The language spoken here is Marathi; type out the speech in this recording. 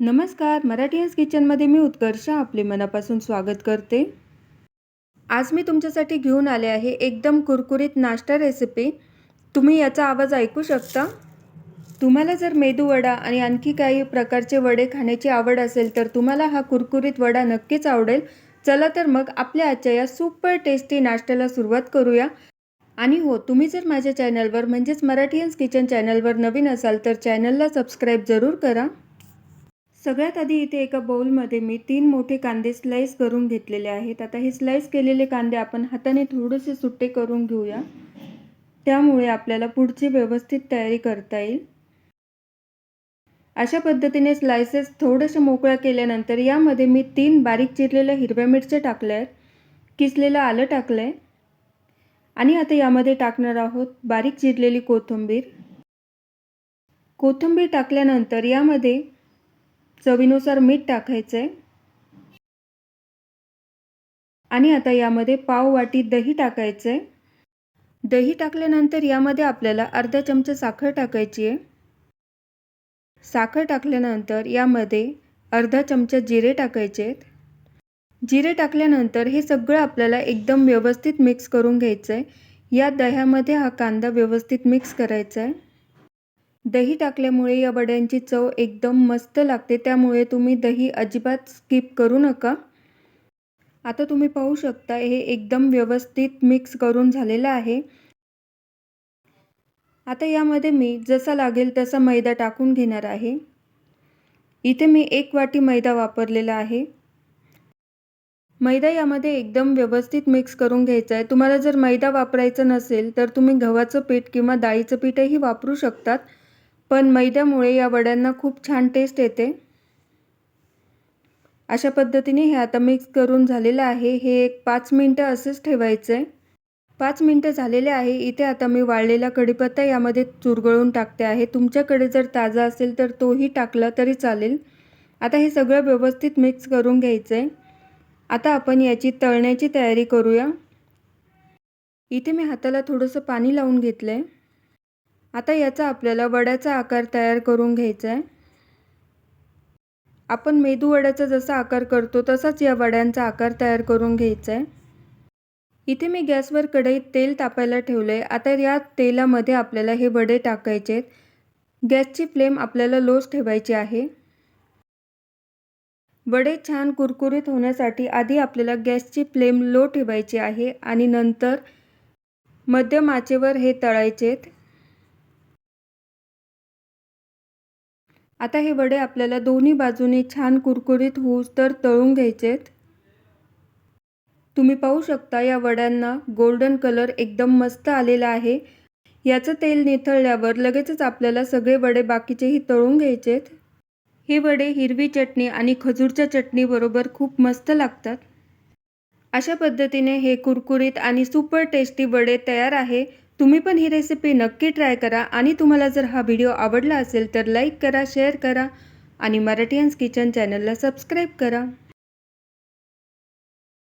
नमस्कार मराठीयन्स किचनमध्ये मी उत्कर्ष आपले मनापासून स्वागत करते. आज मी तुमच्यासाठी घेऊन आले आहे एकदम कुरकुरीत नाश्ता रेसिपी तुम्ही याचा आवाज ऐकू शकता? तुम्हाला जर मेदूवडा आणि आणखी काही प्रकारचे वडे खाण्याची आवड असेल तर तुम्हाला हा कुरकुरीत वडा नक्कीच आवडेल. चला तर मग आपल्या आजच्या या सुपर टेस्टी नाश्त्याला सुरुवात करूया. आणि हो तुम्ही जर माझ्या चॅनलवर म्हणजेच मराठीयन्स किचन चॅनलवर नवीन असाल तर चॅनलला सबस्क्राईब जरूर करा. सगळ्यात आधी इथे एका बाउलमध्ये मी तीन मोठे कांदे स्लाईस करून घेतलेले आहेत. आता हे स्लाईस केलेले कांदे आपण हाताने थोडेसे सुट्टे करून घेऊया. त्यामुळे आपल्याला पुढची व्यवस्थित तयारी करता येईल. अशा पद्धतीने स्लायसेस थोडेसे मोकळ्या केल्यानंतर यामध्ये मी तीन बारीक चिरलेल्या हिरव्या मिरच्या टाकल्या आहेत. किसलेलं आलं टाकलं आहे. आणि आता यामध्ये टाकणार आहोत बारीक चिरलेली कोथिंबीर. कोथिंबीर टाकल्यानंतर यामध्ये चवीनुसार मीठ टाकायचं आहे आणि आता यामध्ये पाव वाटी दही टाकायचं आहे दही टाकल्यानंतर यामध्ये आपल्याला अर्धा चमचा साखर टाकायची आहे. साखर टाकल्यानंतर यामध्ये अर्धा चमचा जिरे टाकायचे आहेत. जिरे टाकल्यानंतर हे सगळं आपल्याला एकदम व्यवस्थित मिक्स करून घ्यायचं आहे या दह्यामध्ये हा कांदा व्यवस्थित मिक्स करायचा आहे दही टाकल्यामुळे या वड्यांची चव एकदम मस्त लागते त्यामुळे तुम्ही दही अजिबात स्किप करू नका. आता तुम्ही पाहू शकता हे एकदम व्यवस्थित मिक्स करून झालेलं आहे. आता यामध्ये मी जसा लागेल तसा मैदा टाकून घेणार आहे. इथे मी एक वाटी मैदा वापरलेला आहे. मैदा यामध्ये एकदम व्यवस्थित मिक्स करून घ्यायचा आहे. तुम्हाला जर मैदा वापरायचा नसेल तर तुम्ही गव्हाचं पीठ किंवा डाळीचं पीठही वापरू शकतात. पण मैद्यामुळे या वड्यांना खूप छान टेस्ट येते. अशा पद्धतीने हे आता मिक्स करून झालेलं आहे. हे एक पाच मिनटं असंच ठेवायचं आहे. पाच मिनटं झालेले आहे. इथे आता मी वाळलेला कढीपत्ता यामध्ये चुरगळून टाकते आहे. तुमच्याकडे जर ताजा असेल तर तोही टाकला तरी चालेल. आता हे सगळं व्यवस्थित मिक्स करून घ्यायचं आहे आता आपण याची तळण्याची तयारी करूया. इथे मी हाताला थोडंसं पाणी लावून घेतलं आहे आता याचा आपल्याला वड्याचा आकार तयार करून घ्यायचा आहे. आपण मेदू वड्याचा जसा आकार करतो तसाच या वड्यांचा आकार तयार करून घ्यायचा आहे. इथे मी गॅसवर कढईत तेल तापायला ठेवलं आहे आता या तेलामध्ये आपल्याला हे वडे टाकायचे आहेत. गॅसची फ्लेम आपल्याला लोच ठेवायची आहे. वडे छान कुरकुरीत होण्यासाठी आधी आपल्याला गॅसची फ्लेम लो ठेवायची आहे आणि नंतर मध्यम आचेवर हे तळायचे आहेत. आता हे वडे आपल्याला दोन्ही बाजूने छान कुरकुरीत होऊस तर तळून घ्यायचेत. तुम्ही पाहू शकता या वड्यांना गोल्डन कलर एकदम मस्त आलेला आहे. याचं तेल निथळल्यावर लगेचच आपल्याला सगळे वडे बाकीचेही तळून घ्यायचे आहेत हे वडे हिरवी चटणी आणि खजूरच्या चटणीबरोबर खूप मस्त लागतात. अशा पद्धतीने हे कुरकुरीत आणि सुपर टेस्टी वडे तयार आहे. तुम्ही पण ही रेसिपी नक्की ट्राय करा आणि तुम्हाला जर हा व्हिडिओ आवडला असेल तर लाईक करा शेअर करा आणि मराठीयन्स किचन चॅनलला सबस्क्राईब करा.